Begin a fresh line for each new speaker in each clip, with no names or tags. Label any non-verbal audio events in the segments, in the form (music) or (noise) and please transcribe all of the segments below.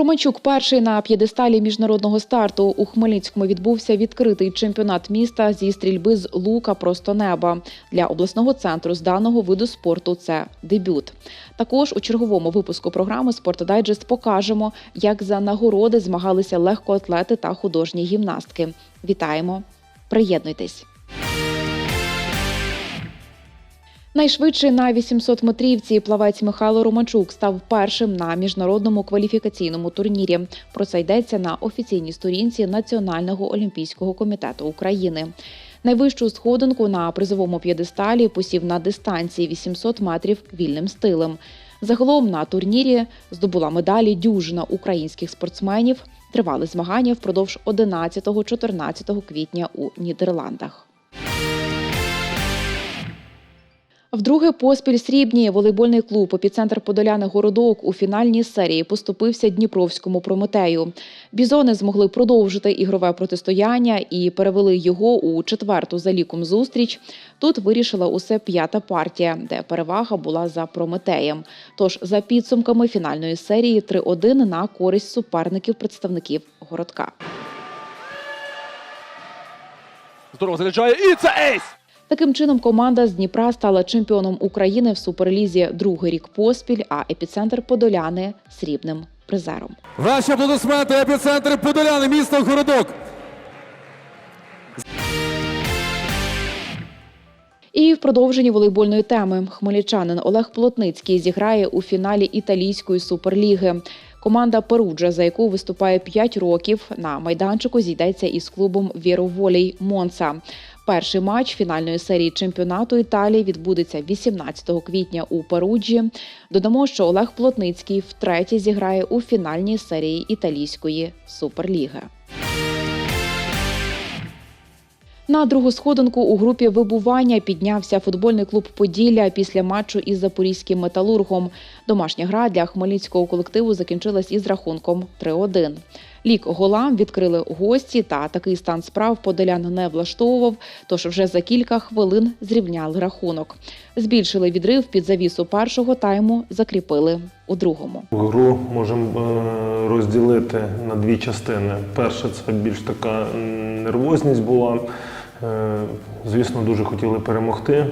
Романчук перший на п'єдесталі міжнародного старту. У Хмельницькому відбувся відкритий чемпіонат міста зі стрільби з лука просто неба. Для обласного центру з даного виду спорту це дебют. Також у черговому випуску програми «Спортдайджест» покажемо, як за нагороди змагалися легкоатлети та художні гімнастки. Вітаємо! Приєднуйтесь! Найшвидший на 800 метрівці плавець Михайло Романчук став першим на міжнародному кваліфікаційному турнірі. Про це йдеться на офіційній сторінці Національного олімпійського комітету України. Найвищу сходинку на призовому п'єдесталі посів на дистанції 800 метрів вільним стилем. Загалом на турнірі здобула медалі дюжина українських спортсменів. Тривали змагання впродовж 11-14 квітня у Нідерландах. Вдруге поспіль срібні волейбольний клуб «Епіцентр Подоляни Городок у фінальній серії поступився Дніпровському Прометею. Бізони змогли продовжити ігрове протистояння і перевели його у четверту за ліком зустріч. Тут вирішила усе п'ята партія, де перевага була за Прометеєм. Тож за підсумками фінальної серії 3-1 на користь суперників представників городка.
Здорово заряджає і це ейс!
Таким чином, команда з Дніпра стала чемпіоном України в суперлізі другий рік поспіль, а епіцентр Подоляни срібним призером.
Ваші аплодисменти, епіцентр Подоляни, місто Городок.
І в продовженні волейбольної теми хмельничанин Олег Плотницький зіграє у фіналі італійської суперліги. Команда Перуджа, за яку виступає 5 років, на майданчику зійдеться із клубом Віроволій Монца. Перший матч фінальної серії чемпіонату Італії відбудеться 18 квітня у Перуджі. Додамо, що Олег Плотницький втретє зіграє у фінальній серії італійської суперліги. На другу сходинку у групі вибування піднявся футбольний клуб Поділля після матчу із запорізьким металургом. Домашня гра для хмельницького колективу закінчилась із рахунком 3-1. Лік голам відкрили гості, та такий стан справ подолян не влаштовував. Тож вже за кілька хвилин зрівняли рахунок. Збільшили відрив під завісу першого тайму, закріпили у другому.
Гру можемо е, розділити на дві частини. Перша це більш така нервозність була. Е, Звісно, дуже хотіли перемогти,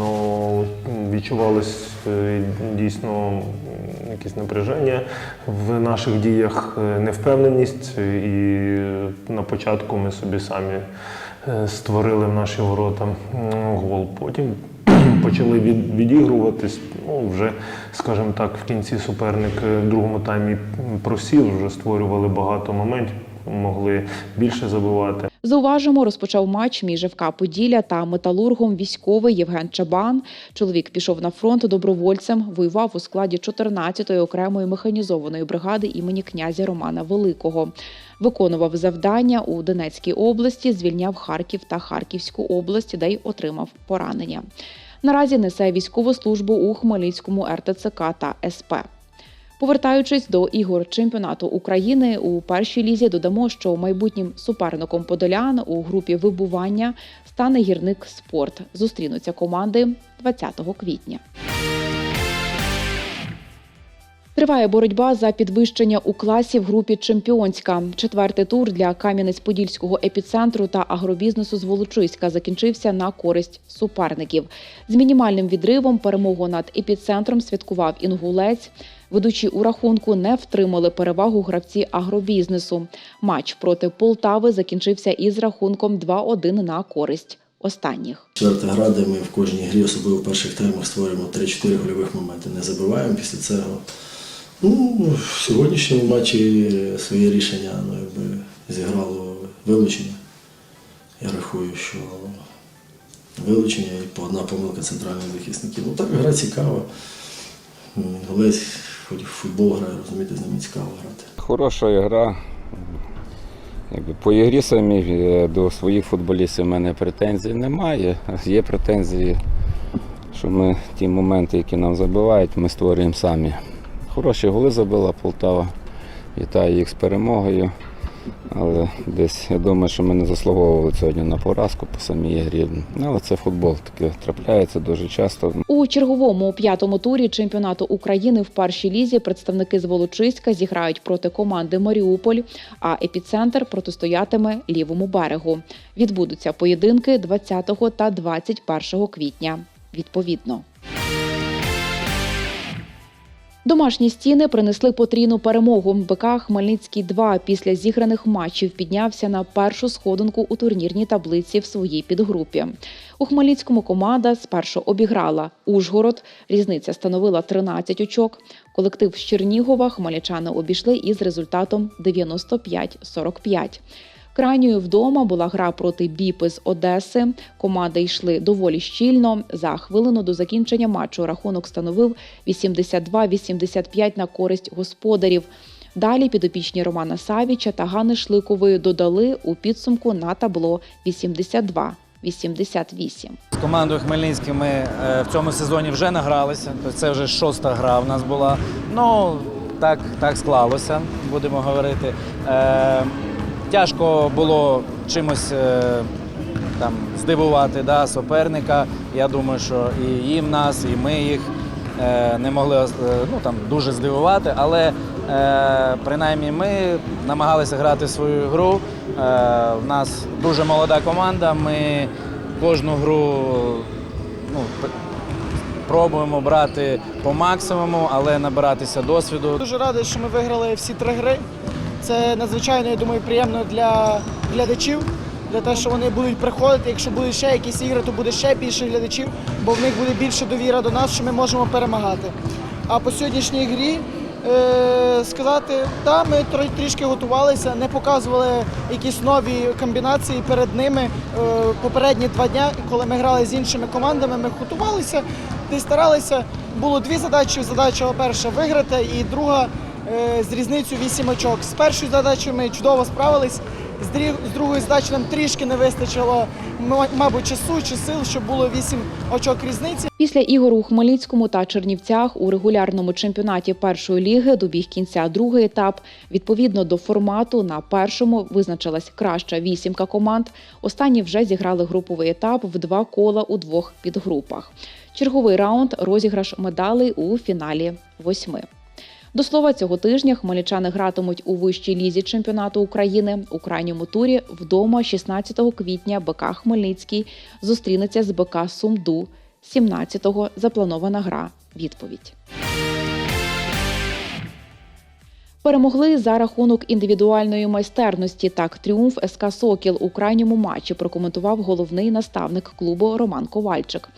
але відчувалось е, дійсно якесь напряження в наших діях, е, невпевненість. І на початку ми собі самі е, створили в наші ворота гол. Потім (clears throat) почали від, відігруватись. Ну, вже, скажімо так, в кінці суперник в другому таймі просів, вже створювали багато моментів, могли більше забивати.
Зауважимо, розпочав матч між ФК Поділля та металургом військовий Євген Чабан. Чоловік пішов на фронт добровольцем, воював у складі 14-ї окремої механізованої бригади імені князя Романа Великого. Виконував завдання у Донецькій області, звільняв Харків та Харківську область, де й отримав поранення. Наразі несе військову службу у Хмельницькому РТЦК та СП. Повертаючись до ігор чемпіонату України у першій лізі, додамо, що майбутнім суперником подолян у групі вибування стане гірник спорт. Зустрінуться команди 20 квітня. Триває боротьба за підвищення у класі в групі Чемпіонська. Четвертий тур для Кам'янець-Подільського епіцентру та агробізнесу з Волочиська закінчився на користь суперників. З мінімальним відривом перемогу над епіцентром святкував інгулець. Ведучі у рахунку не втримали перевагу гравці агробізнесу. Матч проти Полтави закінчився із рахунком 2-1 на користь останніх.
Четверта гра, де ми в кожній грі, особливо в перших таймах, створюємо 3-4 гольових моменти. Не забиваємо після цього. Ну, в сьогоднішньому матчі своє рішення ну, якби, зіграло вилучення. Я рахую, що вилучення і по одна помилка центральних захисників. Ну так гра цікава. М, Олесь хоч в футбол граю, розумієте, з ними цікаво грати.
Хороша гра. По ігрі самі е, до своїх футболістів в мене претензій немає. Є претензії, що ми ті моменти, які нам забивають, ми створюємо самі. Хороші голи забила Полтава. Вітаю їх з перемогою. Але десь я думаю, що ми не заслуговували сьогодні на поразку по самій грі. Але це футбол, таке трапляється дуже часто.
У черговому п'ятому турі чемпіонату України в першій лізі представники з Волочиська зіграють проти команди Маріуполь, а епіцентр протистоятиме лівому берегу. Відбудуться поєдинки 20 та 21 квітня. Відповідно. Домашні стіни принесли потрійну перемогу. БК Хмельницький 2 після зіграних матчів піднявся на першу сходинку у турнірній таблиці в своїй підгрупі. У Хмельницькому команда спершу обіграла Ужгород. Різниця становила 13 очок. Колектив з Чернігова хмельничани обійшли із результатом 95-45. Крайньою вдома була гра проти Біпи з Одеси. Команди йшли доволі щільно. За хвилину до закінчення матчу рахунок становив 82-85 на користь господарів. Далі підопічні Романа Савіча та Гани Шликової додали у підсумку на табло 82-88.
З командою Хмельницький ми е, в цьому сезоні вже награлися. Це вже шоста гра в нас була. Ну так, так склалося, будемо говорити. Тяжко було чимось е, там здивувати да, суперника. Я думаю, що і їм нас, і ми їх е, не могли е, ну, там, дуже здивувати, але принаймні ми намагалися грати свою гру. В нас дуже молода команда. Ми кожну гру ну, пробуємо брати по максимуму, але набиратися досвіду.
Дуже радий, що ми виграли всі три гри. Це надзвичайно, я думаю, приємно для глядачів, для того, що вони будуть приходити. Якщо будуть ще якісь ігри, то буде ще більше глядачів, бо в них буде більше довіра до нас, що ми можемо перемагати. А по сьогоднішній грі е, сказати, так, ми трішки готувалися, не показували якісь нові комбінації перед ними. Е, попередні два дня, коли ми грали з іншими командами, ми готувалися, десь старалися. Було дві задачі. Задача перша виграти, і друга з різницею 8 очок. З першою задачею ми чудово справились. З другої задачі нам трішки не вистачило, мабуть, часу чи сил, щоб було 8 очок різниці.
Після ігор у Хмельницькому та Чернівцях у регулярному чемпіонаті першої ліги добіг кінця другий етап. Відповідно до формату на першому визначилась краща вісімка команд. Останні вже зіграли груповий етап в два кола у двох підгрупах. Черговий раунд розіграш медалей у фіналі восьми. До слова, цього тижня хмельничани гратимуть у вищій лізі чемпіонату України у крайньому турі вдома 16 квітня БК Хмельницький зустрінеться з БК Сумду. 17-го запланована гра. Відповідь. Перемогли за рахунок індивідуальної майстерності. Так, тріумф СК Сокіл у крайньому матчі прокоментував головний наставник клубу Роман Ковальчик.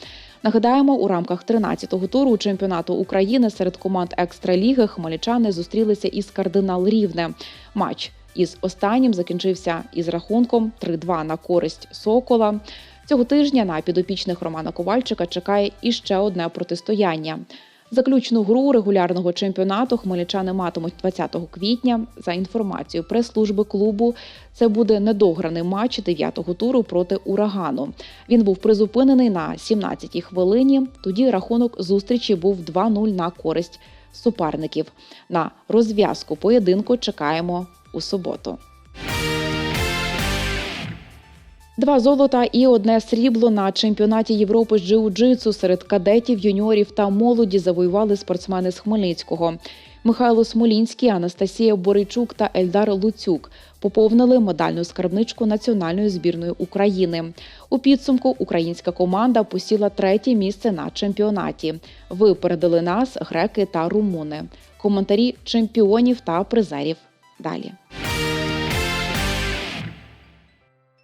Нагадаємо, у рамках 13-го туру чемпіонату України серед команд екстраліги хмельничани зустрілися із кардинал Рівне. Матч із останнім закінчився із рахунком 3-2 на користь Сокола. Цього тижня на підопічних Романа Ковальчика чекає іще одне протистояння. Заключну гру регулярного чемпіонату хмельничани матимуть 20 квітня. За інформацією прес-служби клубу, це буде недограний матч 9-го туру проти урагану. Він був призупинений на 17-й хвилині. Тоді рахунок зустрічі був 2-0 на користь суперників. На розв'язку поєдинку чекаємо у суботу. Два золота і одне срібло на чемпіонаті Європи з джиу-джитсу серед кадетів, юніорів та молоді завоювали спортсмени з Хмельницького. Михайло Смолінський, Анастасія Боричук та Ельдар Луцюк поповнили медальну скарбничку національної збірної України. У підсумку українська команда посіла третє місце на чемпіонаті. Випередили нас греки та румуни. Коментарі чемпіонів та призерів. Далі.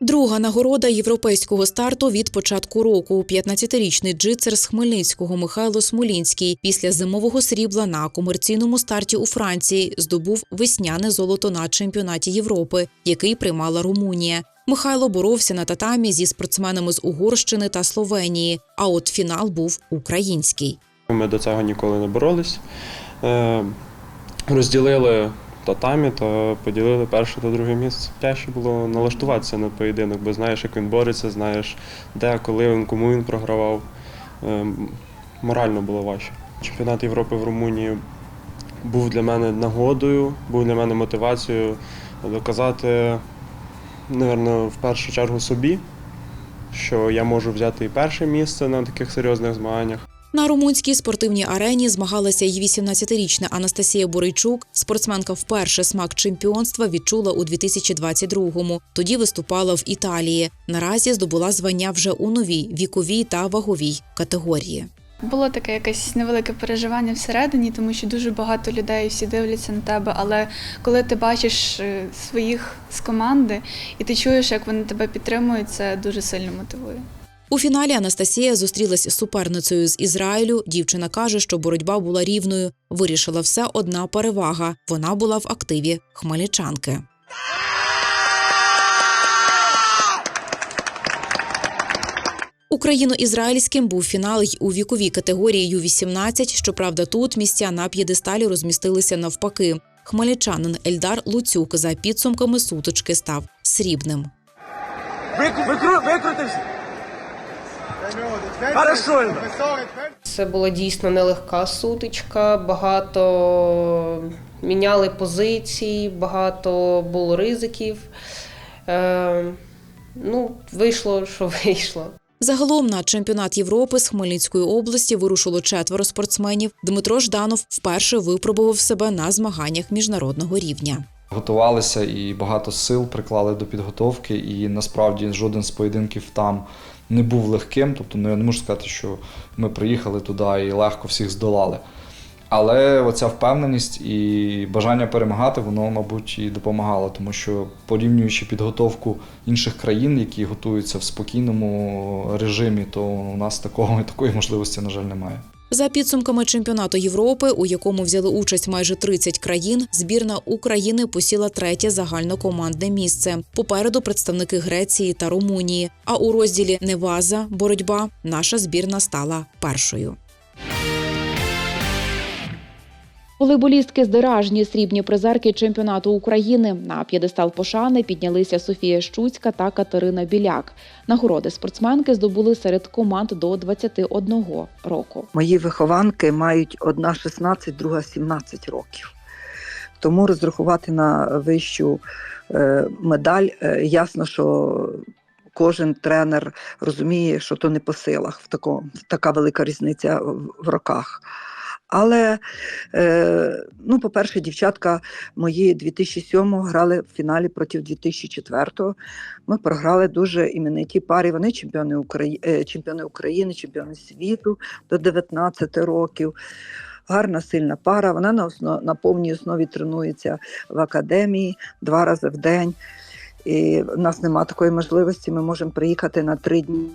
Друга нагорода європейського старту від початку року. 15-річний джитсер з Хмельницького Михайло Смолінський після зимового срібла на комерційному старті у Франції здобув весняне золото на чемпіонаті Європи, який приймала Румунія. Михайло боровся на татамі зі спортсменами з Угорщини та Словенії. А от фінал був український.
Ми до цього ніколи не боролись. Е, Розділили татамі та поділили перше та друге місце. Тяжче було налаштуватися на поєдинок, бо знаєш, як він бореться, знаєш, де, коли він, кому він програвав. Е, Морально було важче. Чемпіонат Європи в Румунії був для мене нагодою, був для мене мотивацією доказати, напевно, в першу чергу собі, що я можу взяти і перше місце на таких серйозних змаганнях.
На румунській спортивній арені змагалася й 18-річна Анастасія Борейчук. Спортсменка вперше смак чемпіонства відчула у 2022-му. Тоді виступала в Італії. Наразі здобула звання вже у новій віковій та ваговій категорії.
Було таке якесь невелике переживання всередині, тому що дуже багато людей всі дивляться на тебе. Але коли ти бачиш е, своїх з команди і ти чуєш, як вони тебе підтримують, це дуже сильно мотивує.
У фіналі Анастасія зустрілась з суперницею з Ізраїлю. Дівчина каже, що боротьба була рівною. Вирішила все одна перевага. Вона була в активі хмельничанки. Україно-ізраїльським був фінал й у віковій категорії Ю-18. Щоправда, тут місця на п'єдесталі розмістилися навпаки. Хмельничанин Ельдар Луцюк за підсумками сутички став срібним.
Це була дійсно нелегка сутичка, багато міняли позиції, багато було ризиків. Е, ну, вийшло, що (laughs) вийшло.
Загалом на чемпіонат Європи з Хмельницької області вирушило четверо спортсменів. Дмитро Жданов вперше випробував себе на змаганнях міжнародного рівня.
Готувалися і багато сил приклали до підготовки, і насправді жоден з поєдинків там не був легким. Тобто, ну я не можу сказати, що ми приїхали туди і легко всіх здолали. Але оця впевненість і бажання перемагати, воно, мабуть, і допомагало, тому що порівнюючи підготовку інших країн, які готуються в спокійному режимі, то у нас такого (laughs) такої можливості, на жаль, немає.
За підсумками чемпіонату Європи, у якому взяли участь майже 30 країн, збірна України посіла третє загальнокомандне місце. Попереду представники Греції та Румунії. А у розділі Неваза боротьба наша збірна стала першою.
Волейболістки з Деражні, срібні призерки чемпіонату України. На п'єдестал пошани піднялися Софія Щуцька та Катерина Біляк. Нагороди спортсменки здобули серед команд до 21 року.
Мої вихованки мають одна 16, друга 17 років. Тому розрахувати на вищу е, медаль е, ясно, що кожен тренер розуміє, що то не по силах, в тако, така велика різниця в роках. Але, е, ну, по-перше, дівчатка мої 2007 грали в фіналі проти 2004. Ми програли дуже імениті парі. Вони чемпіони, Украї... е, чемпіони України, чемпіони світу до 19 років. Гарна сильна пара. Вона на, основ... на повній основі тренується в академії два рази в день. І в нас немає такої можливості. Ми можемо приїхати на три дні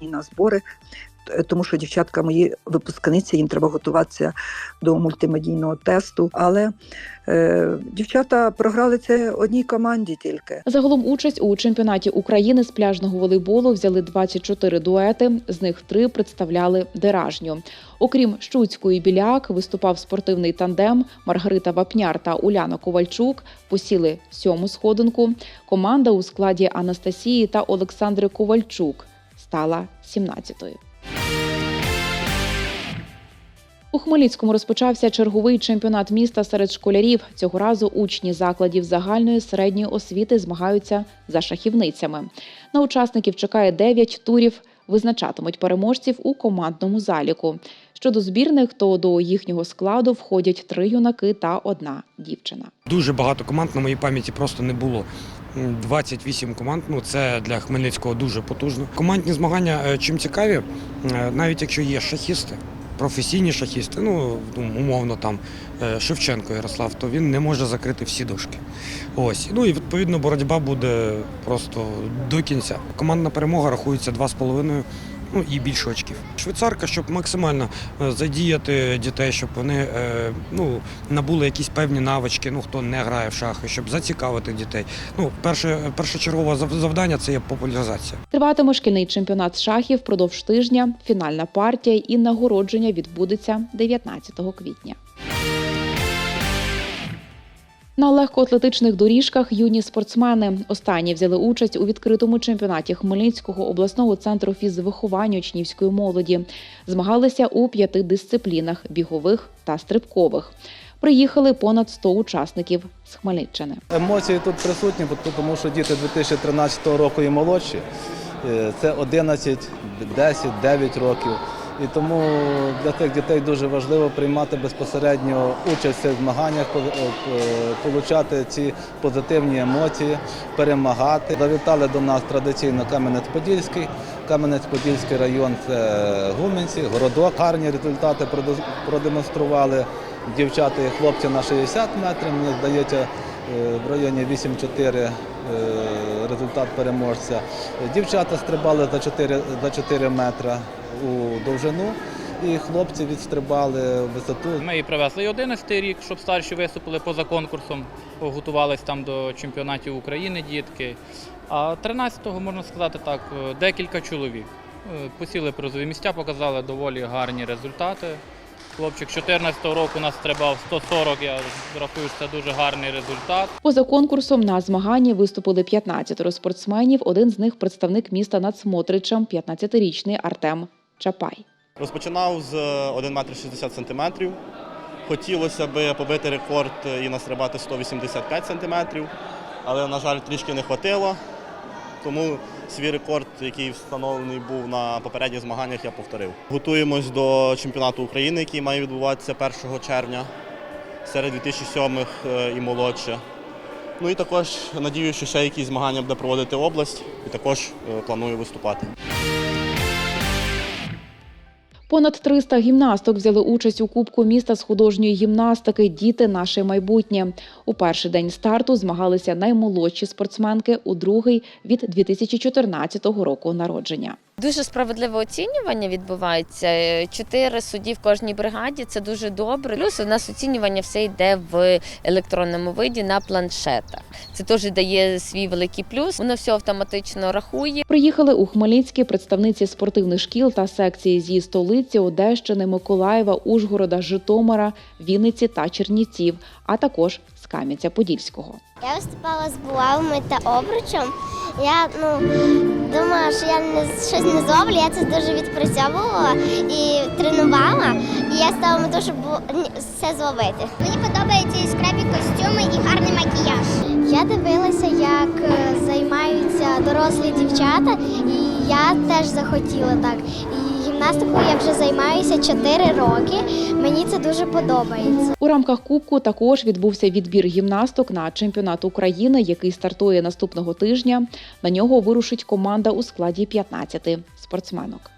на збори, тому що дівчатка мої випускниці, їм треба готуватися до мультимедійного тесту. Але е, дівчата програли це одній команді тільки.
Загалом участь у чемпіонаті України з пляжного волейболу взяли 24 дуети, з них три представляли Деражню. Окрім Щуцької біляк, виступав спортивний тандем Маргарита Вапняр та Уляна Ковальчук. Посіли сьому сходинку. Команда у складі Анастасії та Олександри Ковальчук стала 17-ю. У Хмельницькому розпочався черговий чемпіонат міста серед школярів. Цього разу учні закладів загальної середньої освіти змагаються за шахівницями. На учасників чекає 9 турів. Визначатимуть переможців у командному заліку. Щодо збірних, то до їхнього складу входять три юнаки та одна дівчина.
Дуже багато команд на моїй пам'яті просто не було. М, 28 команд. Ну це для Хмельницького дуже потужно. Командні змагання е, чим цікаві, е, навіть якщо є шахісти, професійні шахісти, ну ну, умовно там е, Шевченко Ярослав, то він не може закрити всі дошки. Ось ну і відповідно боротьба буде просто до кінця. Командна перемога рахується 2,5 ну і більше очків. Швейцарка, щоб максимально е, задіяти дітей, щоб вони е, ну, набули якісь певні навички, ну хто не грає в шахи, щоб зацікавити дітей. Ну, перше, першочергове зав- завдання це є популяризація.
Триватиме шкільний чемпіонат з шахів впродовж тижня. Фінальна партія і нагородження відбудеться 19 квітня. На легкоатлетичних доріжках юні спортсмени останні взяли участь у відкритому чемпіонаті Хмельницького обласного центру фізвиховання учнівської молоді. Змагалися у п'яти дисциплінах бігових та стрибкових. Приїхали понад 100 учасників з Хмельниччини.
Емоції тут присутні, тому що діти 2013 року і молодші. Е, Це 11, 10, 9 років. І тому для тих дітей дуже важливо приймати безпосередньо участь в цих змаганнях, по- е, ці позитивні емоції, перемагати. Завітали до нас традиційно Кам'янець-Подільський. Кам'янець-Подільський район це Гуменці, городок. Гарні результати продемонстрували дівчата і хлопці на 60 метрів. Мені здається, е, в районі 8-4 е, результат переможця. Дівчата стрибали за 4, за 4 метри у довжину. І хлопці відстрибали висоту.
Ми і привезли і 11 рік, щоб старші виступили поза конкурсом, готувалися там до чемпіонатів України дітки. А 13-го, можна сказати так, е, декілька чоловік. Е, Посіли призові місця, показали доволі гарні результати. Хлопчик 14-го року нас стрибав 140, я рахую, що це дуже гарний результат.
Поза конкурсом на змаганні виступили 15 спортсменів. Один з них представник міста над Смотричем, 15-річний Артем Чапай.
Розпочинав з 1 метр 60 сантиметрів. Хотілося б побити рекорд і настрибати 185 сантиметрів, але, на жаль, трішки не хватило. Тому свій рекорд, який встановлений був на попередніх змаганнях, я повторив. Готуємось до чемпіонату України, який має відбуватися 1 червня серед 2007 і молодше. Ну і також надію, що ще якісь змагання буде проводити область, і також е, планую виступати.
Понад 300 гімнасток взяли участь у Кубку міста з художньої гімнастики Діти наше майбутнє. У перший день старту змагалися наймолодші спортсменки, у другий від 2014 року народження.
Дуже справедливе оцінювання відбувається. Е, Чотири судді в кожній бригаді це дуже добре. Плюс у нас оцінювання все йде в електронному виді на планшетах. Це теж дає свій великий плюс. Воно все автоматично рахує.
Приїхали у Хмельницькі представниці спортивних шкіл та секції зі столиці Одещини, Миколаєва, Ужгорода, Житомира, Вінниці та Чернівців, а також з Кам'янця-Подільського.
Я виступала з булавами та обручем. Я ну думала, що я не щось не зроблю, я це дуже відпрацьовувала і тренувала. І я стала мету, щоб все зловити. Мені подобаються яскраві костюми і гарний макіяж. Я дивилася, як е, займаються дорослі дівчата, і я теж захотіла так. І гімнастикою я вже займаюся 4 роки. Мені це дуже подобається.
У рамках Кубку також відбувся відбір гімнасток на чемпіонат України, який стартує наступного тижня. На нього вирушить команда у складі 15 спортсменок.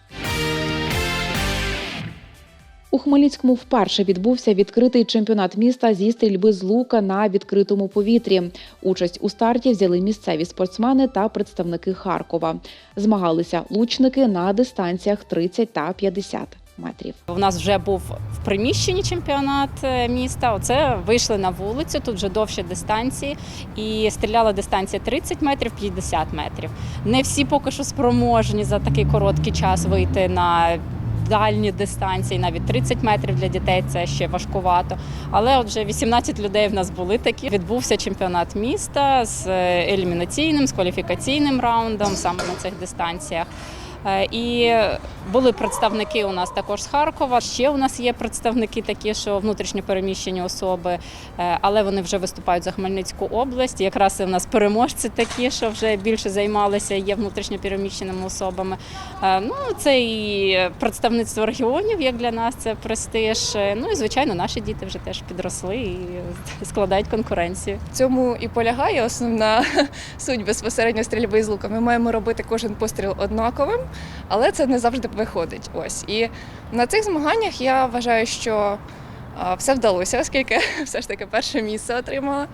У Хмельницькому вперше відбувся відкритий чемпіонат міста зі стрільби з лука на відкритому повітрі. Участь у старті взяли місцеві спортсмени та представники Харкова. Змагалися лучники на дистанціях 30 та 50 метрів.
У нас вже був в приміщенні чемпіонат е, міста. Оце вийшли на вулицю, тут вже довші дистанції, і стріляла дистанція 30 метрів, 50 метрів. Не всі поки що спроможні за такий короткий час вийти на дальні дистанції, навіть 30 метрів для дітей це ще важкувато. Але от вже 18 людей в нас були такі. Відбувся чемпіонат міста з е, елімінаційним, з кваліфікаційним раундом саме на цих дистанціях. Е, І були представники у нас також з Харкова. Ще у нас є представники такі, що внутрішньо переміщені особи, е, але вони вже виступають за Хмельницьку область. Якраз і в нас переможці такі, що вже більше займалися, є внутрішньо переміщеними особами. Е, Ну це і представництво регіонів, як для нас, це престиж. Ну і звичайно, наші діти вже теж підросли і складають конкуренцію.
В цьому і полягає основна (laughs) суть безпосередньо стрільби з лука. Ми маємо робити кожен постріл однаковим, але це не завжди виходить. Ось і на цих змаганнях я вважаю, що все вдалося, оскільки (laughs) все ж таки перше місце отримала.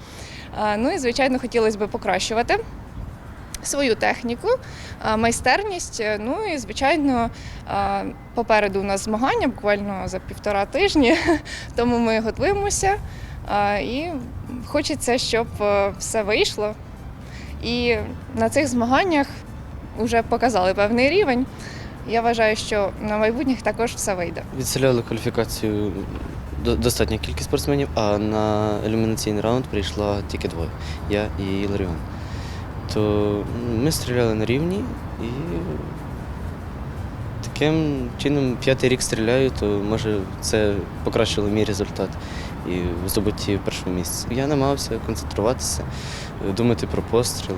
Ну і звичайно, хотілося б покращувати. Свою техніку, майстерність. Ну і звичайно, попереду у нас змагання буквально за півтора тижні, (laughs) тому ми готуємося. І хочеться, щоб е, все вийшло. І на цих змаганнях вже показали певний рівень. Я вважаю, що на майбутніх також все вийде.
Відстріляли кваліфікацію достатня кількість спортсменів, а на елімінаційний раунд прийшла тільки двоє я і Іларіон. То ми стріляли на рівні і таким чином п'ятий рік стріляю, то може це покращило мій результат. і в здобутті першого місця. Я намагався концентруватися, думати про постріл.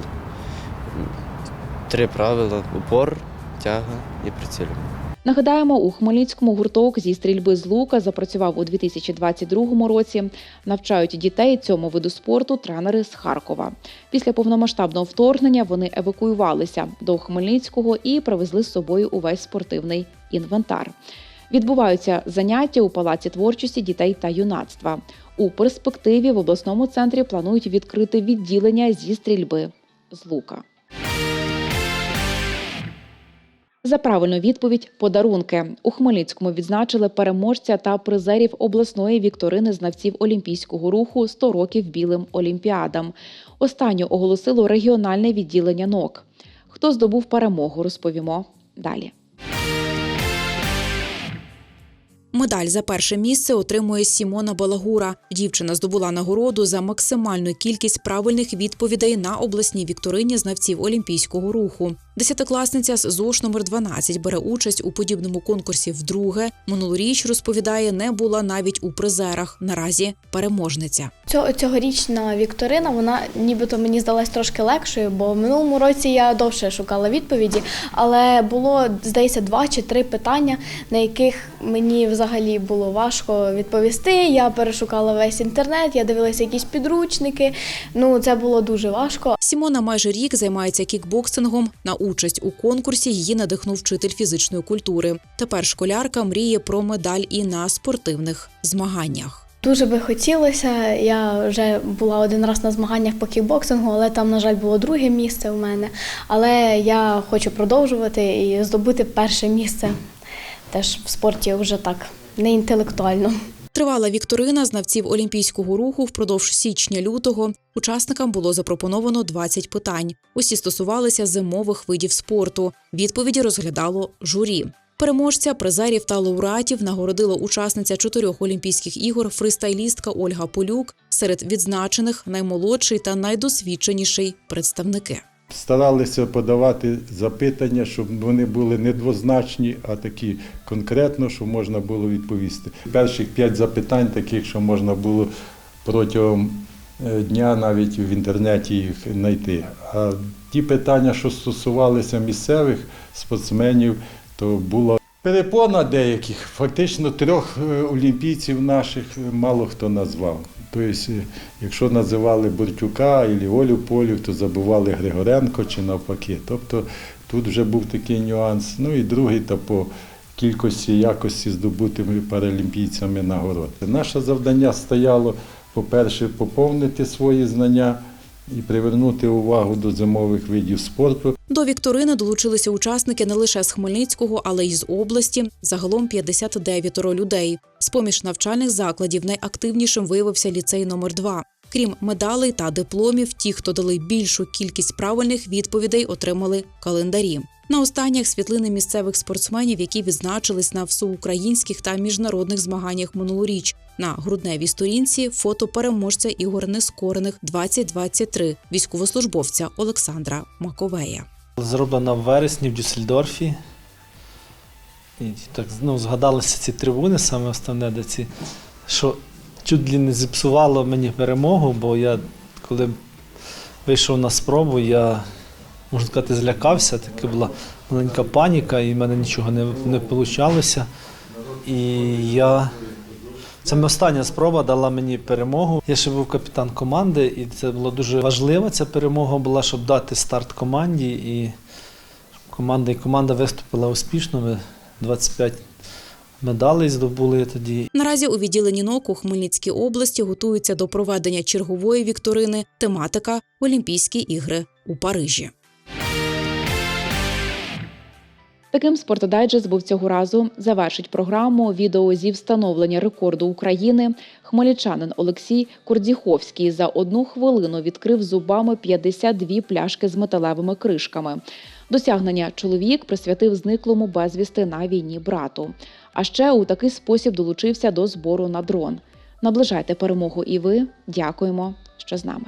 Три правила: упор, тяга і прицілювання.
Нагадаємо, у Хмельницькому гурток зі стрільби з лука запрацював у 2022 році. Навчають дітей цьому виду спорту тренери з Харкова. Після повномасштабного вторгнення вони евакуювалися до Хмельницького і привезли з собою увесь спортивний інвентар. Відбуваються заняття у палаці творчості дітей та юнацтва. У перспективі в обласному центрі планують відкрити відділення зі стрільби з лука. За правильну відповідь подарунки у Хмельницькому відзначили переможця та призерів обласної вікторини знавців олімпійського руху «100 років білим олімпіадам. Останню оголосило регіональне відділення НОК. Хто здобув перемогу, розповімо далі.
Медаль за перше місце отримує Сімона Балагура. Дівчина здобула нагороду за максимальну кількість правильних відповідей на обласній вікторині знавців олімпійського руху. Десятикласниця з ЗОШ номер 12 бере участь у подібному конкурсі вдруге. Минулоріч розповідає, не була навіть у призерах. Наразі переможниця.
Цього, цьогорічна вікторина, вона нібито мені здалась трошки легшою, бо в минулому році я довше шукала відповіді, але було, здається, два чи три питання, на яких мені взагалі було важко відповісти. Я перешукала весь інтернет, я дивилася якісь підручники. Ну, це було дуже важко.
Сімона майже рік займається кікбоксингом. На участь у конкурсі її надихнув вчитель фізичної культури. Тепер школярка мріє про медаль і на спортивних змаганнях.
Дуже би хотілося. Я вже була один раз на змаганнях по кікбоксингу, але там, на жаль, було друге місце у мене. Але я хочу продовжувати і здобути перше місце. Теж в спорті вже так не інтелектуально.
Тривала вікторина знавців олімпійського руху впродовж січня-лютого. Учасникам було запропоновано 20 питань. Усі стосувалися зимових видів спорту. Відповіді розглядало журі. Переможця, призерів та лауреатів нагородила учасниця чотирьох Олімпійських ігор фристайлістка Ольга Полюк. Серед відзначених наймолодший та найдосвідченіший представники.
Старалися подавати запитання, щоб вони були не двозначні, а такі конкретно, щоб можна було відповісти. Перших п'ять запитань, таких, що можна було протягом е, дня навіть в інтернеті їх знайти. А ті питання, що стосувалися місцевих спортсменів, то було перепона деяких. Фактично трьох е, олімпійців наших е, мало хто назвав. Тобто, якщо називали Буртюка або Олю Полів, то забували Григоренко чи навпаки. Тобто тут вже був такий нюанс. Ну і другий та по кількості якості здобутими паралімпійцями нагород. Наше завдання стояло, по-перше, поповнити свої знання і привернути увагу до зимових видів спорту.
До вікторини долучилися учасники не лише з Хмельницького, але й з області. Загалом 59 людей. З поміж навчальних закладів найактивнішим виявився ліцей номер 2 Крім медалей та дипломів, ті, хто дали більшу кількість правильних відповідей, отримали календарі. На останніх світлини місцевих спортсменів, які відзначились на всеукраїнських та міжнародних змаганнях минулоріч. На грудневій сторінці фото переможця ігор нескорених 2023 військовослужбовця Олександра Маковея.
Зроблена в вересні в Дюссельдорфі. І так ну, згадалися ці трибуни, саме основне, де ці, що чуть не зіпсувало мені перемогу, бо я коли вийшов на спробу, я, можна сказати, злякався. Така була маленька паніка, і в мене нічого не, не вийшло. І я. Моя остання спроба дала мені перемогу. Я ще був капітан команди, і це було дуже важливо. Ця перемога була, щоб дати старт команді. І команда, і команда виступила успішно. Ми 25 медалей здобули тоді.
Наразі у відділенні НОК у Хмельницькій області готуються до проведення чергової вікторини тематика Олімпійські ігри у Парижі.
Таким спортодайджест був цього разу. Завершить програму відео зі встановлення рекорду України. Хмельничанин Олексій Кордіховський за одну хвилину відкрив зубами 52 пляшки з металевими кришками. Досягнення чоловік присвятив зниклому безвісти на війні брату. А ще у такий спосіб долучився до збору на дрон. Наближайте перемогу і ви. Дякуємо, що з нами.